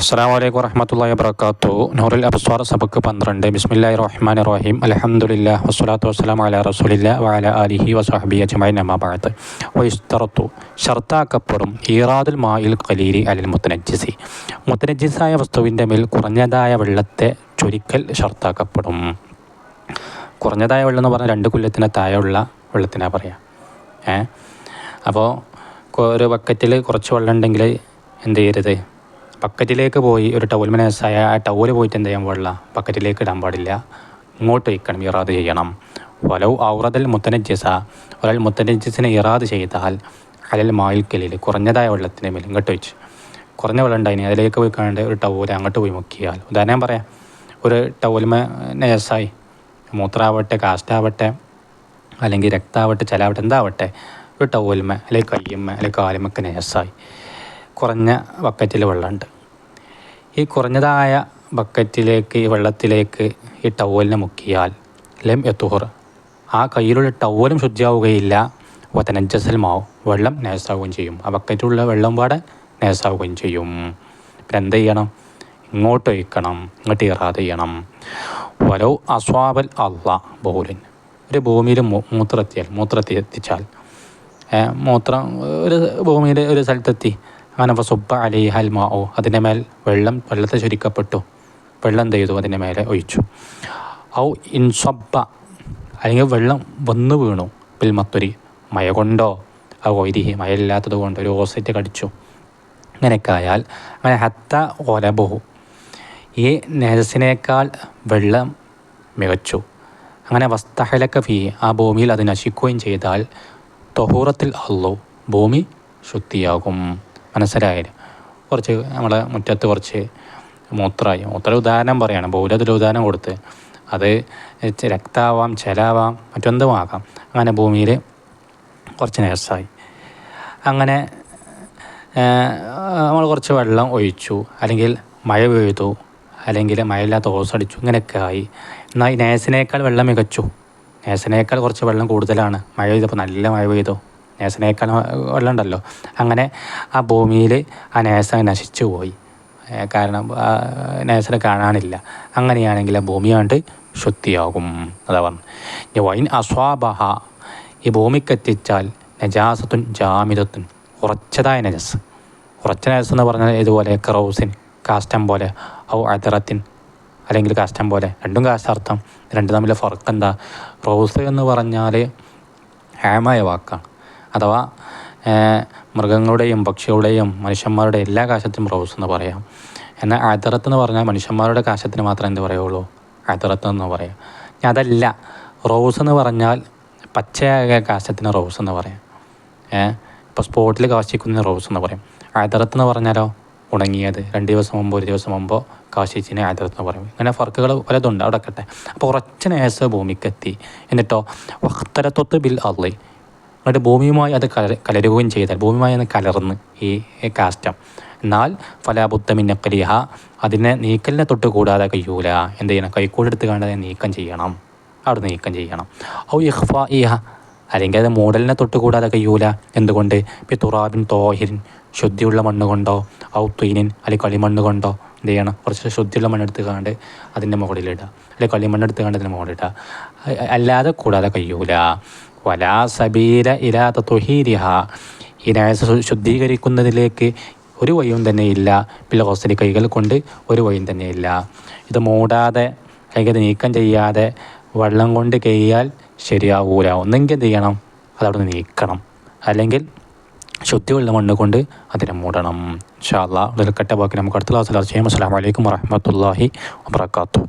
അസ്സാം വലൈക്കും വറഹമത്തല്ലാ വർക്കാത്തു നൂറിൽ അബ്സ്വാർ സബക്ക് പന്ത്രണ്ട്. ബിസ്മില്ലാഹി റഹ്മാൻ റഹീം അലഹമുല്ല വസ്സലാത്തു വസ്സലാം അല റസൂലില്ല വഅല അലിഹി വസഹബി അജ്മൈൻ അമ്മാബാഴത്ത് വൈസ്തറത്തു ഷർത്താക്കപ്പെടും ഈറാദുൽ മായിൽ കലീരി അലിൽ മുത്തനജ്ജിസി. മുത്തനജ്ജിസായ വസ്തുവിന്റെ മേൽ കുറഞ്ഞതായ വെള്ളത്തെ ചൊരിക്കൽ ഷർത്താക്കപ്പെടും. കുറഞ്ഞതായ വെള്ളം എന്ന് പറഞ്ഞാൽ രണ്ട് കൊല്ലത്തിന് താഴെയുള്ള വെള്ളത്തിനാണ് പറയാം. ഏ? അപ്പോൾ ഒരു ബക്കറ്റിൽ കുറച്ച് വെള്ളം ഉണ്ടെങ്കിൽ എന്ത് ചെയ്യരുത്? ബക്കറ്റിലേക്ക് പോയി ഒരു ടൗൽ മനസ്സായ ആ ടൗൽ പോയിട്ട് എന്ത് ചെയ്യാൻ പാടില്ല? പക്കറ്റിലേക്ക് ഇടാൻ പാടില്ല. ഇങ്ങോട്ട് വയ്ക്കണം ഇറാദ് ചെയ്യണം. വലവ് ഔറദൽ മുത്തനജ്ജസ. ഒരാൾ മുത്തനജ്ജസിനെ ഇറാദ് ചെയ്താൽ അലൽ മായിൽക്കലിൽ കുറഞ്ഞതായ വെള്ളത്തിന്റെ മേൽ ഇങ്ങോട്ട് വെച്ച്. കുറഞ്ഞ വെള്ളം ഉണ്ടായിനി അതിലേക്ക് പോയി കാണേണ്ട ഒരു ടൗൽ അങ്ങോട്ട് പോയി മുക്കിയാൽ. ഉദാഹരണം പറയാം. ഒരു ടൗൽമ നേഴ്സായി മൂത്രാവട്ടെ കാസ്റ്റാവട്ടെ അല്ലെങ്കിൽ രക്താവട്ടെ ചിലാവട്ടെ എന്താവട്ടെ ഒരു ടൗൽമ അല്ലെങ്കിൽ കയ്യമ്മ അല്ലെങ്കിൽ കാലുമൊക്കെ നേഴ്സായി കുറഞ്ഞ ബക്കറ്റിൽ വെള്ളമുണ്ട്. ഈ കുറഞ്ഞതായ ബക്കറ്റിലേക്ക് വെള്ളത്തിലേക്ക് ഈ ടവലിനെ മുക്കിയാൽ ലം എത്തുഹർ. ആ കയ്യിലുള്ള ടവലും ശുദ്ധിയാവുകയില്ല. വതനഞ്ചസൽമാവും മാവും വെള്ളം നേസാവുകയും ചെയ്യും. ആ ബക്കറ്റിലുള്ള വെള്ളം പാടെ നേസാവുകയും ചെയ്യും. പിന്നെ എന്ത് ചെയ്യണം? ഇങ്ങോട്ട് ഒഴിക്കണം. ഇങ്ങോട്ട് ഇറാതെ ചെയ്യണം. വലോ അസ്വാബൽ അള്ള ബോലിൻ ഒരു ഭൂമിയിൽ മൂത്രത്തിയാൽ മൂത്രത്തി എത്തിച്ചാൽ മൂത്രം ഒരു ഭൂമിയിൽ ഒരു സ്ഥലത്തെത്തി. അങ്ങനെ അതിന്റെ മേൽ വെള്ളം വെള്ളത്തെ ചുരുക്കപ്പെട്ടു. വെള്ളം ചെയ്തു? അതിന്റെ മേലെ ഒഴിച്ചു. ഔ ഇൻസ്വബ്ബ അല്ലെങ്കിൽ വെള്ളം വന്നു വീണു. പിൽമത്തൊരി മയ കൊണ്ടോ? ആ ഒരിഹി മഴയില്ലാത്തത് കൊണ്ട് ഒരു ഓസറ്റ് കടിച്ചു. അങ്ങനെയൊക്കെ ആയാൽ അങ്ങനെ ഹത്ത ഓലബഹു ഈ നേജസിനേക്കാൾ വെള്ളം മികച്ചു. അങ്ങനെ വസ്തഹലക്ക ഫീ. ആ ഭൂമിയിൽ അത് നശിക്കുകയും ചെയ്താൽ തൊഹൂറത്തിൽ അള്ളു. ഭൂമി ശുദ്ധിയാകും. മനസ്സിലായാലും കുറച്ച് നമ്മളെ മുറ്റത്ത് കുറച്ച് മൂത്രമായി. മൂത്ര ഉദാഹരണം പറയാണ്. ബൗലത്തിൽ ഉദാഹരണം കൊടുത്ത് അത് രക്താവാം ചെലാവാം മറ്റൊന്നുമാകാം അങ്ങനെ ഭൂമിയിൽ കുറച്ച് നേഴ്സായി അങ്ങനെ നമ്മൾ കുറച്ച് വെള്ളം ഒഴിച്ചു. അല്ലെങ്കിൽ മഴ പെയ്തു. അല്ലെങ്കിൽ മഴയില്ലാത്ത ഓസടിച്ചു ഇങ്ങനെയൊക്കെ ആയി. എന്നാൽ ഈ നേഴ്സിനേക്കാൾ വെള്ളം മികച്ചു. നേഴ്സിനേക്കാൾ കുറച്ച് വെള്ളം കൂടുതലാണ് മഴ പെയ്തപ്പോൾ. നല്ല മഴ പെയ്തു. നേസനേക്കാൾ വെള്ളം അങ്ങനെ ആ ഭൂമിയിൽ ആ നേസ നശിച്ചു പോയി. കാരണം നേസനെ കാണാനില്ല. അങ്ങനെയാണെങ്കിൽ ആ ഭൂമി ശുദ്ധിയാകും. പറഞ്ഞു. വൈൻ അസ്വാബഹ. ഈ ഭൂമിക്കെത്തിച്ചാൽ നജാസത്തുൻ ജാമിതത്തുൻ ഉറച്ചതായ നജസ്. ഉറച്ച നജസ് എന്ന് പറഞ്ഞാൽ ഇതുപോലെ ക്രൗസിൻ കാസ്റ്റം പോലെ ഔ അതിറത്തിൻ അല്ലെങ്കിൽ കാസ്റ്റം പോലെ. രണ്ടും കാശാർത്ഥം രണ്ടും തമ്മിലെ ഫർക്ക് എന്താ റോസ് എന്ന് പറഞ്ഞാൽ ഹേമായ വാക്കാണ്. അഥവാ മൃഗങ്ങളുടെയും പക്ഷികളുടെയും മനുഷ്യന്മാരുടെ എല്ലാ കാശത്തിനും റോസ് എന്ന് പറയാം. എന്നാൽ അതിറത്ത് എന്ന് പറഞ്ഞാൽ മനുഷ്യന്മാരുടെ കാശത്തിന് മാത്രമേ എന്ത് പറയുള്ളൂ? അതിറത്ത് എന്ന് പറയാം. അതല്ല റോസ് എന്ന് പറഞ്ഞാൽ പച്ചയായ കാശത്തിന് റോസ് എന്ന് പറയാം. ഏഹ് ഇപ്പോൾ സ്പോട്ടിൽ കാശിക്കുന്ന റോസ് എന്ന് പറയും. അതിറത്ത് എന്ന് പറഞ്ഞാലോ? ഉണങ്ങിയത്. രണ്ട് ദിവസം മുമ്പോ ഒരു ദിവസം മുമ്പോ കാശിച്ചിനെ അതിർത്ത് എന്ന് പറയും. ഇങ്ങനെ ഫർക്കുകൾ പലതുണ്ട് അവിടെ കട്ടെ അപ്പോൾ ഉറച്ച നേസ ഭൂമിക്കെത്തി. എന്നിട്ടോ വക്തരത്വത്ത് ബിൽ അള്ളി എന്നിട്ട് ഭൂമിയുമായി അത് കല കലരുകയും ചെയ്താൽ ഭൂമിയുമായി അത് കലർന്ന് ഈ കാസ്റ്റം എന്നാൽ ഫലാബുദ്ധമിന്നക്കലിഹ അതിനെ നീക്കലിനെ തൊട്ട് കൂടാതെ കഴിയൂല എന്ത് ചെയ്യണം? കൈക്കൂടെടുത്ത് കാണാതെ നീക്കം ചെയ്യണം. അവിടെ നീക്കം ചെയ്യണം. ഔ ഇഹ്ഫ ഇഹ അല്ലെങ്കിൽ അത് മൂടലിനെ തൊട്ട് കൂടാതെ കഴിയൂല എന്തുകൊണ്ട്? ഇപ്പം തുറാബിൻ തോഹിൻ ശുദ്ധിയുള്ള മണ്ണ് കൊണ്ടോ? ഔ തുയിനിൻ അല്ലെങ്കിൽ കളിമണ്ണ് കൊണ്ടോ? എന്ത് ചെയ്യണം? കുറച്ച് ശുദ്ധിയുള്ള മണ്ണെടുത്ത് കാണ്ട് അതിന്റെ മുകളിലിടുക അല്ലെങ്കിൽ കളിമണ്ണെടുത്ത് കാണ്ട് അതിന്റെ മുകളിലിടുക അല്ലാതെ കൂടാതെ കഴിയൂല വലാ സബീല ഇലാ തൊഹീരിഹ ഈ ശുദ്ധീകരിക്കുന്നതിലേക്ക് ഒരു വഴിയും തന്നെ ഇല്ല പിള്ള ഹോസ്റ്റലി കൈകൾ കൊണ്ട് ഒരു വഴിയും തന്നെ ഇല്ല ഇത് മൂടാതെ കൈകൾ നീക്കം ചെയ്യാതെ വെള്ളം കൊണ്ട് കഴിയാൽ ശരിയാവൂല. ഒന്നെങ്കിൽ എന്ത് ചെയ്യണം? അതവിടെ നീക്കണം. അല്ലെങ്കിൽ ശുദ്ധിയുള്ള മണ്ണ് കൊണ്ട് അതിനെ മൂടണം. അള്ളാഹ് ഇതിൽ കട്ട ബാക്കി നമുക്ക് അടുത്ത ക്ലാസ്സിൽ ചെയ്യാം. അസ്സാം വലൈക്കും വറഹമത്തല്ലാഹി വാത്തു